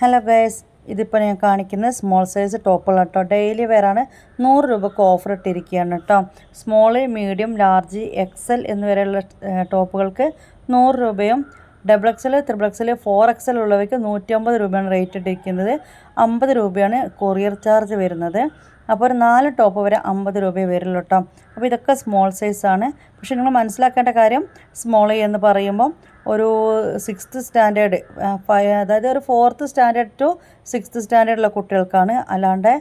Hello guys ഇതിപ്പോൾ ഞാൻ കാണിക്കുന്ന സ്മോൾ സൈസ് ടോപ്പുകൾ കേട്ടോ ഡെയിലി വെയറാണ് നൂറ് രൂപക്ക് ഓഫർ ഇട്ടിരിക്കുകയാണ് കേട്ടോ സ്മോൾ മീഡിയം ലാർജ് എക്സൽ എന്നിവരെയുള്ള ടോപ്പുകൾക്ക് നൂറ് രൂപയും double XL triple XL four XL ഉള്ളവയ്ക്ക് നൂറ്റമ്പത് രൂപയാണ് റേറ്റ് ഇട്ടിരിക്കുന്നത്. അമ്പത് രൂപയാണ് കൊറിയർ ചാർജ് വരുന്നത്. അപ്പോൾ ഒരു നാല് ടോപ്പ് വരെ അമ്പത് രൂപയെ വരുള്ളൂ കേട്ടോ അപ്പോൾ ഇതൊക്കെ സ്മോൾ സൈസാണ് പക്ഷേ നിങ്ങൾ മനസ്സിലാക്കേണ്ട കാര്യം സ്മോൾ എന്ന് പറയുമ്പോൾ ഒരു സിക്സ്ത് സ്റ്റാൻഡേർഡ് അതായത് ഒരു ഫോർത്ത് സ്റ്റാൻഡേർഡ് ടു സിക്സ്ത് സ്റ്റാൻഡേർഡുള്ള കുട്ടികൾക്കാണ്. അല്ലാണ്ട്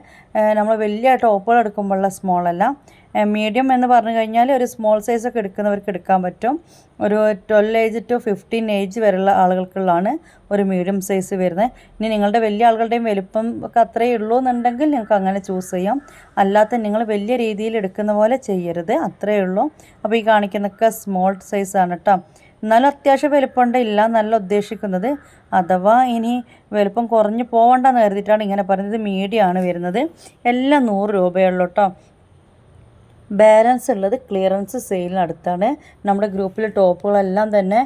നമ്മൾ വലിയ ടോപ്പുകൾ എടുക്കുമ്പോഴുള്ള അല്ല. മീഡിയം എന്ന് പറഞ്ഞു കഴിഞ്ഞാൽ ഒരു സ്മോൾ സൈസൊക്കെ എടുക്കുന്നവർക്ക് എടുക്കാൻ പറ്റും. ഒരു twelve age to fifteen age വരെയുള്ള ആളുകൾക്കുള്ളതാണ് ഒരു മീഡിയം സൈസ് വരുന്നത്. ഇനി നിങ്ങളുടെ വലിയ ആളുകളുടെയും വലിപ്പം ഒക്കെ അത്രയേ ഉള്ളൂ എന്നുണ്ടെങ്കിൽ നിങ്ങൾക്ക് അങ്ങനെ ചൂസ് ചെയ്യാം. അല്ലാത്ത നിങ്ങൾ വലിയ രീതിയിൽ എടുക്കുന്ന പോലെ ചെയ്യരുത്. അത്രയേ ഉള്ളൂ. അപ്പോൾ ഈ കാണിക്കുന്നൊക്കെ സ്മോൾ സൈസാണ് കേട്ടോ എന്നാലും അത്യാവശ്യം വലുപ്പമുണ്ട് ഇല്ല എന്നല്ല ഉദ്ദേശിക്കുന്നത്. അഥവാ ഇനി വലുപ്പം കുറഞ്ഞു പോകണ്ടെന്ന് കരുതിയിട്ടാണ് ഇങ്ങനെ പറയുന്നത് മീഡിയമാണ് വരുന്നത്. എല്ലാം നൂറ് രൂപയുള്ളൂ കേട്ടോ ബാലൻസ് ഉള്ളത് ക്ലിയറൻസ് സെയിലിനടുത്താണ് നമ്മുടെ ഗ്രൂപ്പിലെ ടോപ്പുകളെല്ലാം തന്നെ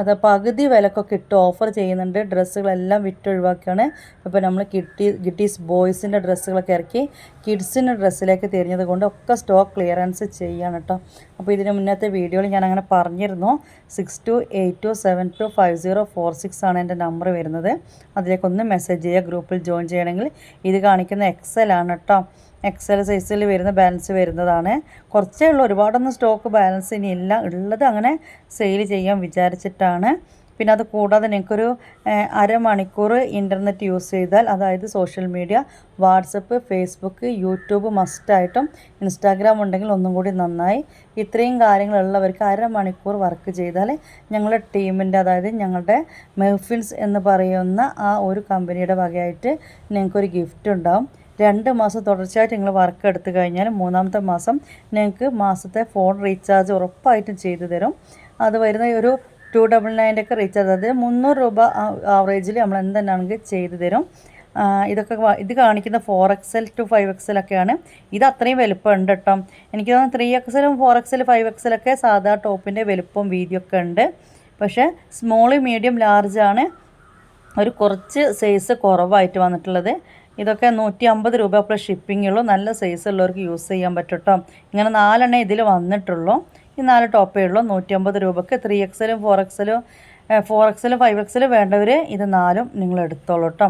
അത് പകുതി വിലക്കൊക്കെ ഇട്ട് ഓഫർ ചെയ്യുന്നുണ്ട്. ഡ്രസ്സുകളെല്ലാം വിറ്റൊഴിവാക്കുകയാണ് അപ്പോൾ നമ്മൾ കിട്ടി കിട്ടീസ് ബോയ്സിന്റെ ഡ്രസ്സുകളൊക്കെ ഇറക്കി കിഡ്സിന്റെ ഡ്രസ്സിലേക്ക് തിരിഞ്ഞത് കൊണ്ട് ഒക്കെ സ്റ്റോക്ക് ക്ലിയറൻസ് ചെയ്യാണ് കേട്ടോ അപ്പോൾ ഇതിന് മുന്നത്തെ വീഡിയോയിൽ ഞാൻ അങ്ങനെ പറഞ്ഞിരുന്നു. Six two eight two seven two five zero four six ആണ് എന്റെ നമ്പർ വരുന്നത്. അതിലേക്കൊന്ന് മെസ്സേജ് ചെയ്യുക ഗ്രൂപ്പിൽ ജോയിൻ ചെയ്യണമെങ്കിൽ. ഇത് കാണിക്കുന്ന എക്സൽ ആണ് കേട്ടോ എക്സൽ സൈസിൽ വരുന്ന ബാലൻസ് വരുന്നതാണ്. കുറച്ചേ ഉള്ളൂ. ഒരുപാടൊന്നും സ്റ്റോക്ക് ബാലൻസ് ഇനി ഇല്ല. ഉള്ളത് അങ്ങനെ സെയിൽ ചെയ്യാൻ വിചാരിച്ചിട്ടാണ്. പിന്നെ അത് കൂടാതെ നിങ്ങൾക്കൊരു അരമണിക്കൂർ ഇന്റർനെറ്റ് യൂസ് ചെയ്താൽ അതായത് social media WhatsApp Facebook YouTube മസ്റ്റായിട്ടും ഇൻസ്റ്റാഗ്രാം ഉണ്ടെങ്കിൽ ഒന്നും കൂടി നന്നായി. ഇത്രയും കാര്യങ്ങളുള്ളവർക്ക് അരമണിക്കൂർ വർക്ക് ചെയ്താൽ ഞങ്ങളുടെ ടീമിന്റെ അതായത് ഞങ്ങളുടെ മെഹ്ഫിൻസ് എന്ന് പറയുന്ന ആ ഒരു കമ്പനിയുടെ വകയായിട്ട് നിങ്ങൾക്കൊരു ഗിഫ്റ്റ് ഉണ്ടാവും. രണ്ട് മാസം തുടർച്ചയായിട്ട് നിങ്ങൾ വർക്ക് എടുത്തു കഴിഞ്ഞാൽ മൂന്നാമത്തെ മാസം നിങ്ങൾക്ക് മാസത്തെ ഫോൺ റീചാർജ് ഉറപ്പായിട്ടും ചെയ്തു തരും. അത് വരുന്ന ഒരു ടു ഡബിൾ നയന്റെ ഒക്കെ റീചാർജ് അതായത് മുന്നൂറ് രൂപ ആവറേജിൽ നമ്മൾ എന്തെന്നാണെങ്കിൽ ചെയ്തു തരും. ഇതൊക്കെ ഇത് കാണിക്കുന്ന four XL two five XL ഒക്കെയാണ്. ഇത് അത്രയും വലുപ്പമുണ്ട് കേട്ടോ എനിക്ക് തോന്നുന്നു ത്രീ എക്സലും ഫോർ എക്സൽ ഫൈവ് എക്സലൊക്കെ സാധാ ടോപ്പിന്റെ വലുപ്പവും വീതിയൊക്കെ ഉണ്ട്. പക്ഷേ സ്മോൾ മീഡിയം ലാർജാണ് ഒരു കുറച്ച് സൈസ് കുറവായിട്ട് വന്നിട്ടുള്ളത്. ഇതൊക്കെ നൂറ്റി അമ്പത് രൂപ പ്ലസ് ഷിപ്പിംഗ് ഉള്ളൂ. നല്ല സൈസ് ഉള്ളവർക്ക് യൂസ് ചെയ്യാൻ പറ്റും കേട്ടോ ഇങ്ങനെ നാലെണ്ണം ഇതിൽ വന്നിട്ടുള്ളൂ. ഈ നാല് ടോപ്പേ ഉള്ളൂ. നൂറ്റി അമ്പത് രൂപക്ക് ത്രീ എക്സലും ഫോർ എക്സലും ഫോർ എക്സലും ഫൈവ് എക്സലും വേണ്ടവർ ഇത് നാലും നിങ്ങൾ എടുത്തോളൂ കേട്ടോ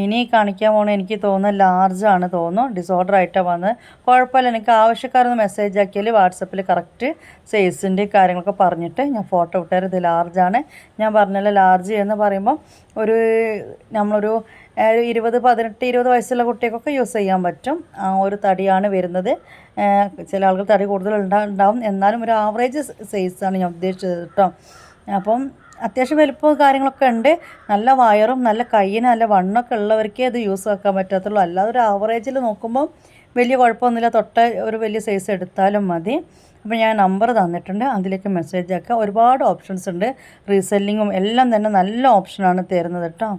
ഇനി കാണിക്കാൻ പോകണ എനിക്ക് തോന്നുന്നത് ലാർജാണ് തോന്നുന്നു. ഡിസോർഡർ ആയിട്ടാണ് വന്നത് കുഴപ്പമില്ല. എനിക്ക് ആവശ്യക്കാരൊന്ന് മെസ്സേജ് ആക്കിയാൽ വാട്സപ്പിൽ കറക്റ്റ് സൈസിന്റെ കാര്യങ്ങളൊക്കെ പറഞ്ഞിട്ട് ഞാൻ ഫോട്ടോ വിട്ടാൽ ഇത് ലാർജാണ് ഞാൻ പറഞ്ഞല്ലോ ലാർജ് എന്ന് പറയുമ്പോൾ ഒരു നമ്മളൊരു ഒരു ഇരുപത് പതിനെട്ട് ഇരുപത് വയസ്സുള്ള കുട്ടികൾക്കൊക്കെ യൂസ് ചെയ്യാൻ പറ്റും. ഒരു തടിയാണ് വരുന്നത്. ചില ആളുകൾ തടി കൂടുതൽ ഉണ്ടാവും. എന്നാലും ഒരു ആവറേജ് സൈസാണ് ഞാൻ ഉദ്ദേശിച്ചത് കേട്ടോ. അപ്പം അത്യാവശ്യം വലുപ്പവും കാര്യങ്ങളൊക്കെ ഉണ്ട്. നല്ല വയറും നല്ല കയ്യിന് നല്ല വണ്ണൊക്കെ ഉള്ളവർക്കേ അത് യൂസ് ആക്കാൻ പറ്റത്തുള്ളൂ. അല്ലാതെ ഒരു ആവറേജിൽ നോക്കുമ്പോൾ വലിയ കുഴപ്പമൊന്നുമില്ല. തൊട്ട ഒരു വലിയ സൈസ് എടുത്താലും മതി. അപ്പോൾ ഞാൻ നമ്പർ തന്നിട്ടുണ്ട്. അതിലേക്ക് മെസ്സേജ് ആക്കുക ഒരുപാട് ഓപ്ഷൻസ് ഉണ്ട്. റീസെല്ലിങ്ങും എല്ലാം തന്നെ നല്ല ഓപ്ഷനാണ് തരുന്നത് കേട്ടോ.